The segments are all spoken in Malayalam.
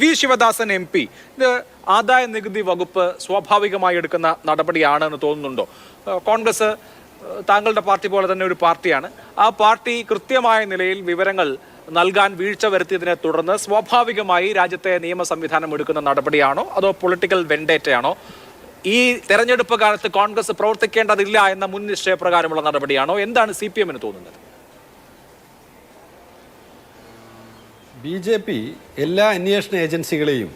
വി. Sivadasan M P. ഇത് ആദായ നികുതി വകുപ്പ് സ്വാഭാവികമായി എടുക്കുന്ന നടപടിയാണ് എന്ന് തോന്നുന്നുണ്ടോ കോൺഗ്രസ് താങ്കളുടെ പാർട്ടി പോലെ തന്നെ ഒരു പാർട്ടിയാണ്. ആ പാർട്ടി കൃത്യമായ നിലയിൽ വിവരങ്ങൾ നൽകാൻ വീഴ്ച വരുത്തിയതിനെ തുടർന്ന് സ്വാഭാവികമായി രാജ്യത്തെ നിയമ സംവിധാനം എടുക്കുന്ന നടപടിയാണോ? അതോ പൊളിറ്റിക്കൽ വെൻഡേറ്റയാണോ? ഈ തെരഞ്ഞെടുപ്പ് കാലത്ത് കോൺഗ്രസ് പ്രവർത്തിക്കേണ്ടതില്ല എന്ന മുൻ നിശ്ചയപ്രകാരമുള്ള നടപടിയാണോ? എന്താണ് സി പി എമ്മിന് തോന്നുന്നത്? ബി ജെ പി എല്ലാ അന്വേഷണ ഏജൻസികളെയും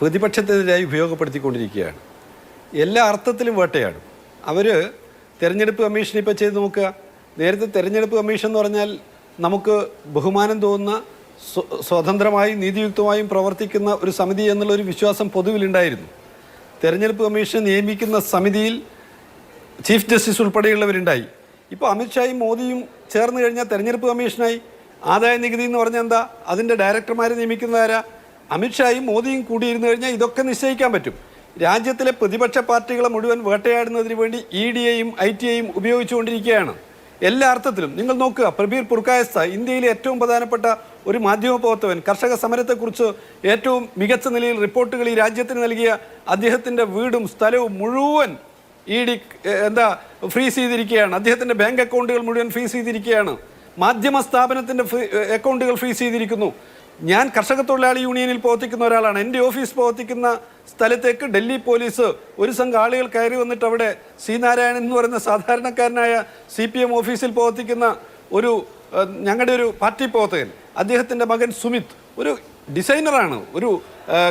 പ്രതിപക്ഷത്തിനെതിരായി ഉപയോഗപ്പെടുത്തിക്കൊണ്ടിരിക്കുകയാണ്. എല്ലാ അർത്ഥത്തിലും വേട്ടയാടും. അവർ തെരഞ്ഞെടുപ്പ് കമ്മീഷൻ ഇപ്പോൾ ചെയ്ത് നോക്കുക. നേരത്തെ തെരഞ്ഞെടുപ്പ് കമ്മീഷൻ എന്ന് പറഞ്ഞാൽ നമുക്ക് ബഹുമാനം തോന്നുന്ന സ്വ- സ്വതന്ത്രമായും നീതിയുക്തമായും പ്രവർത്തിക്കുന്ന ഒരു സമിതി എന്നുള്ളൊരു വിശ്വാസം പൊതുവിലുണ്ടായിരുന്നു തെരഞ്ഞെടുപ്പ് കമ്മീഷൻ നിയമിക്കുന്ന സമിതിയിൽ ചീഫ് ജസ്റ്റിസ് ഉൾപ്പെടെയുള്ളവരുണ്ടായി. ഇപ്പോൾ അമിത്ഷായും മോദിയും ചേർന്ന് കഴിഞ്ഞാൽ തെരഞ്ഞെടുപ്പ് കമ്മീഷനായി ആദായ നികുതി എന്ന് പറഞ്ഞാൽ എന്താ? അതിന്റെ ഡയറക്ടർമാരെ നിയമിക്കുന്നതാരാ അമിത്ഷായും മോദിയും കൂടിയിരുന്ന് കഴിഞ്ഞാൽ ഇതൊക്കെ നിശ്ചയിക്കാൻ പറ്റും. രാജ്യത്തിലെ പ്രതിപക്ഷ പാർട്ടികളെ മുഴുവൻ വേട്ടയാടുന്നതിന് വേണ്ടി ഇ ഡി എയും ഐ ടി എയും ഉപയോഗിച്ചുകൊണ്ടിരിക്കുകയാണ്. എല്ലാ അർത്ഥത്തിലും. നിങ്ങൾ നോക്കുക പ്രബീർ പുർക്കായസ്ത ഇന്ത്യയിലെ ഏറ്റവും പ്രധാനപ്പെട്ട ഒരു മാധ്യമ പ്രവർത്തകൻ കർഷക സമരത്തെക്കുറിച്ച് ഏറ്റവും മികച്ച നിലയിൽ റിപ്പോർട്ടുകൾ ഈ രാജ്യത്തിന് നൽകിയ അദ്ദേഹത്തിന്റെ വീടും സ്ഥലവും മുഴുവൻ ഇ ഡി എന്താ ഫ്രീസ് ചെയ്തിരിക്കുകയാണ്. അദ്ദേഹത്തിന്റെ ബാങ്ക് അക്കൗണ്ടുകൾ മുഴുവൻ ഫ്രീസ് ചെയ്തിരിക്കുകയാണ്. മാധ്യമ സ്ഥാപനത്തിന്റെ അക്കൗണ്ടുകൾ ഫ്രീസ് ചെയ്തിരിക്കുന്നു. ഞാൻ കർഷക തൊഴിലാളി യൂണിയനിൽ പ്രവർത്തിക്കുന്ന ഒരാളാണ്. എന്റെ ഓഫീസ് പ്രവർത്തിക്കുന്ന സ്ഥലത്തേക്ക് ഡൽഹി പോലീസ് ഒരു സംഘം ആളുകൾ കയറി വന്നിട്ട് അവിടെ സി നാരായണൻ എന്ന് പറയുന്ന സാധാരണക്കാരനായ സി പി എം ഓഫീസിൽ പ്രവർത്തിക്കുന്ന ഒരു ഞങ്ങളുടെ ഒരു പാർട്ടി പ്രവർത്തകൻ അദ്ദേഹത്തിന്റെ മകൻ സുമിത് ഒരു ഡിസൈനറാണ് ഒരു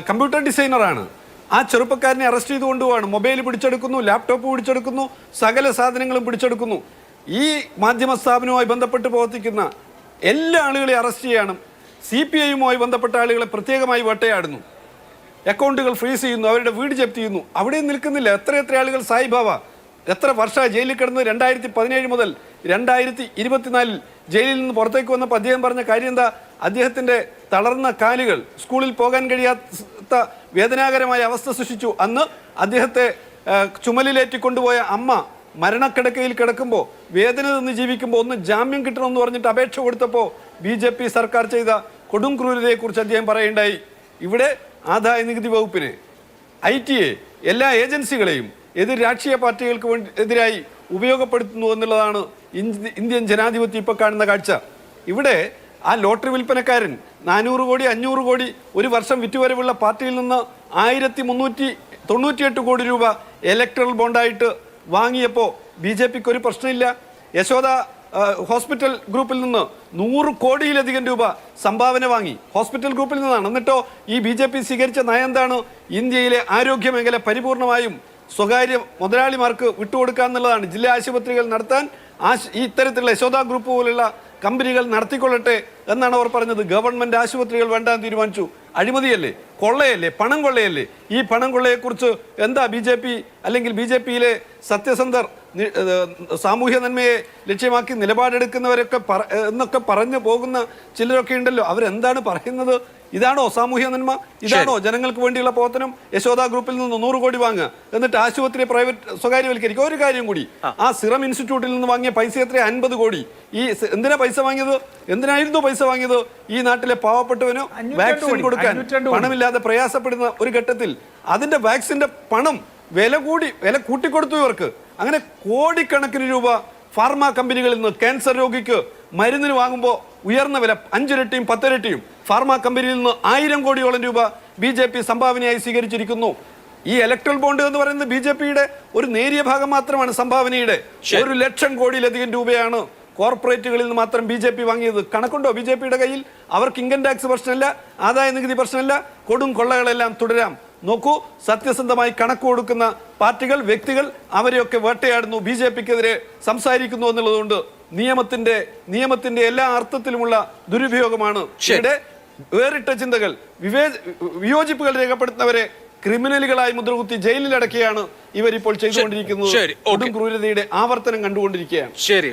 കമ്പ്യൂട്ടർ ഡിസൈനറാണ്. ആ ചെറുപ്പക്കാരനെ അറസ്റ്റ് ചെയ്ത് കൊണ്ടുപോവാണ് മൊബൈൽ പിടിച്ചെടുക്കുന്നു ലാപ്ടോപ്പ് പിടിച്ചെടുക്കുന്നു സകല സാധനങ്ങളും പിടിച്ചെടുക്കുന്നു. ഈ മാധ്യമ സ്ഥാപനവുമായി ബന്ധപ്പെട്ട് പ്രവർത്തിക്കുന്ന എല്ലാ ആളുകളെയും അറസ്റ്റ് ചെയ്യണം സി പി ഐയുമായി ബന്ധപ്പെട്ട ആളുകളെ പ്രത്യേകമായി വേട്ടയാടുന്നു. അക്കൗണ്ടുകൾ ഫ്രീസ് ചെയ്യുന്നു അവരുടെ വീട് ജപ്തി ചെയ്യുന്നു. അവിടെയും നിൽക്കുന്നില്ല. എത്ര എത്ര ആളുകൾ സായിബാബ എത്ര വർഷമായി ജയിലിൽ കിടന്ന് രണ്ടായിരത്തി പതിനേഴ് മുതൽ രണ്ടായിരത്തി ഇരുപത്തിനാലിൽ ജയിലിൽ നിന്ന് പുറത്തേക്ക് വന്നപ്പോൾ അദ്ദേഹം പറഞ്ഞ കാര്യം എന്താ അദ്ദേഹത്തിന്റെ തളർന്ന കാലുകൾ സ്കൂളിൽ പോകാൻ കഴിയാത്ത വേദനാകരമായ അവസ്ഥ സൃഷ്ടിച്ചു. അന്ന് അദ്ദേഹത്തെ ചുമലിലേറ്റിക്കൊണ്ടുപോയ ചുമലിലേറ്റി കൊണ്ടുപോയ അമ്മ മരണക്കിടക്കയിൽ കിടക്കുമ്പോൾ വേദന നിന്ന് ജീവിക്കുമ്പോൾ ഒന്ന് ജാമ്യം കിട്ടണമെന്ന് പറഞ്ഞിട്ട് അപേക്ഷ കൊടുത്തപ്പോൾ ബി ജെ പി സർക്കാർ ചെയ്ത കൊടും ക്രൂരതയെക്കുറിച്ച് അദ്ദേഹം പറയുണ്ടായി ഇവിടെ ആദായ നികുതി വകുപ്പിനെ ഐ ടി എ എല്ലാ ഏജൻസികളെയും എതിർ രാഷ്ട്രീയ പാർട്ടികൾക്ക് വേണ്ടി എതിരായി ഉപയോഗപ്പെടുത്തുന്നു എന്നുള്ളതാണ് ഇന്ത്യൻ ജനാധിപത്യം ഇപ്പോൾ കാണുന്ന കാഴ്ച. ഇവിടെ ആ ലോട്ടറി വിൽപ്പനക്കാരൻ നാനൂറ് കോടി അഞ്ഞൂറ് കോടി ഒരു വർഷം വിറ്റുവരവുള്ള പാർട്ടിയിൽ നിന്ന് ആയിരത്തി മുന്നൂറ്റി തൊണ്ണൂറ്റിയെട്ട് കോടി രൂപ ഇലക്ട്രൽ ബോണ്ടായിട്ട് വാങ്ങിയപ്പോൾ ബി ജെ പിക്ക് ഒരു പ്രശ്നമില്ല. യശോദ ഹോസ്പിറ്റൽ ഗ്രൂപ്പിൽ നിന്ന് നൂറ് കോടിയിലധികം രൂപ സംഭാവന വാങ്ങി. ഹോസ്പിറ്റൽ ഗ്രൂപ്പിൽ നിന്നാണ്. എന്നിട്ടോ ഈ ബി ജെ പി സ്വീകരിച്ച നയം എന്താണ്? ഇന്ത്യയിലെ ആരോഗ്യ മേഖല പരിപൂർണമായും സ്വകാര്യ മുതലാളിമാർക്ക് വിട്ടുകൊടുക്കുക എന്നുള്ളതാണ്. ജില്ലാ ആശുപത്രികൾ നടത്താൻ ആശ് ഇത്തരത്തിലുള്ള യശോദ ഗ്രൂപ്പ് പോലുള്ള കമ്പനികൾ നടത്തിക്കൊള്ളട്ടെ എന്നാണ് അവർ പറഞ്ഞത്. ഗവൺമെന്റ് ആശുപത്രികൾ വേണ്ടാന്ന് തീരുമാനിച്ചു. അഴിമതിയല്ലേ? കൊള്ളയല്ലേ? പണം കൊള്ളയല്ലേ? ഈ പണം കൊള്ളയെക്കുറിച്ച് എന്താ ബി ജെ പി അല്ലെങ്കിൽ ബി ജെ പിയിലെ സത്യസന്ധർ സാമൂഹ്യ നന്മയെ ലക്ഷ്യമാക്കി നിലപാടെടുക്കുന്നവരൊക്കെ പറ എന്നൊക്കെ പറഞ്ഞു പോകുന്ന ചിലരൊക്കെ ഉണ്ടല്ലോ. അവരെന്താണ് പറയുന്നത്? ഇതാണോ സാമൂഹ്യ നന്മ? ഇതാണോ ജനങ്ങൾക്ക് വേണ്ടിയുള്ള പ്രവർത്തനം യശോദ ഗ്രൂപ്പിൽ നിന്ന് നൂറ് കോടി വാങ്ങുക. എന്നിട്ട് ആശുപത്രി പ്രൈവറ്റ് സ്വകാര്യവൽക്കരിക്കുക. ഒരു കാര്യം കൂടി. ആ. സിറം ഇൻസ്റ്റിറ്റ്യൂട്ടിൽ നിന്ന് വാങ്ങിയ പൈസ എത്ര അൻപത് കോടി. ഈ എന്തിനാ പൈസ വാങ്ങിയത്? എന്തിനായിരുന്നു പൈസ വാങ്ങിയത്? ഈ നാട്ടിലെ പാവപ്പെട്ടവന് വാക്സിൻ കൊടുക്കാൻ പണമില്ലാതെ പ്രയാസപ്പെടുന്ന ഒരു ഘട്ടത്തിൽ അതിന്റെ വാക്സിന്റെ പണം വില കൂടി വില കൂട്ടിക്കൊടുത്തു ഇവർക്ക്. അങ്ങനെ കോടിക്കണക്കിന് രൂപ ഫാർമ കമ്പനികളിൽ നിന്ന് ക്യാൻസർ രോഗിക്ക് മരുന്നിന് വാങ്ങുമ്പോൾ ഉയർന്ന വില അഞ്ചിരട്ടിയും പത്തിരട്ടിയും ഫാർമ കമ്പനിയിൽ നിന്ന് ആയിരം കോടിയോളം രൂപ ബി ജെ പി സംഭാവനയായി സ്വീകരിച്ചിരിക്കുന്നു. ഈ ഇലക്ട്രൽ ബോണ്ട് എന്ന് പറയുന്നത് ബി ജെ പിയുടെ ഒരു നേരിയ ഭാഗം മാത്രമാണ് സംഭാവനയുടെ. ഒരു ലക്ഷം കോടിയിലധികം രൂപയാണ് കോർപ്പറേറ്റുകളിൽ നിന്ന് മാത്രം ബി ജെ പി വാങ്ങിയത് കണക്കുണ്ടോ? ബി ജെ പിയുടെ കയ്യിൽ അവർക്ക് ഇൻകം ടാക്സ് പ്രശ്നമില്ല ആദായ നികുതി പ്രശ്നമില്ല കൊടും കൊള്ളകളെല്ലാം തുടരാം. നോക്കൂ സത്യസന്ധമായി കണക്ക് കൊടുക്കുന്ന പാർട്ടികൾ വ്യക്തികൾ അവരെയൊക്കെ വേട്ടയാടുന്നു ബി ജെ പിക്കെതിരെ സംസാരിക്കുന്നു എന്നുള്ളതുകൊണ്ട് നിയമത്തിന്റെ നിയമത്തിന്റെ എല്ലാ അർത്ഥത്തിലുമുള്ള ദുരുപയോഗമാണ്. ഇവിടെ വേറിട്ട ചിന്തകൾ വിവേ വിയോജിപ്പുകൾ രേഖപ്പെടുത്തുന്നവരെ ക്രിമിനലുകളായി മുദ്രകുത്തി ജയിലിലടക്കിയാണ് ഇവരിപ്പോൾ ചെയ്തുകൊണ്ടിരിക്കുന്നത്. കൊടും ക്രൂരതയുടെ ആവർത്തനം കണ്ടുകൊണ്ടിരിക്കുകയാണ്. ശരി.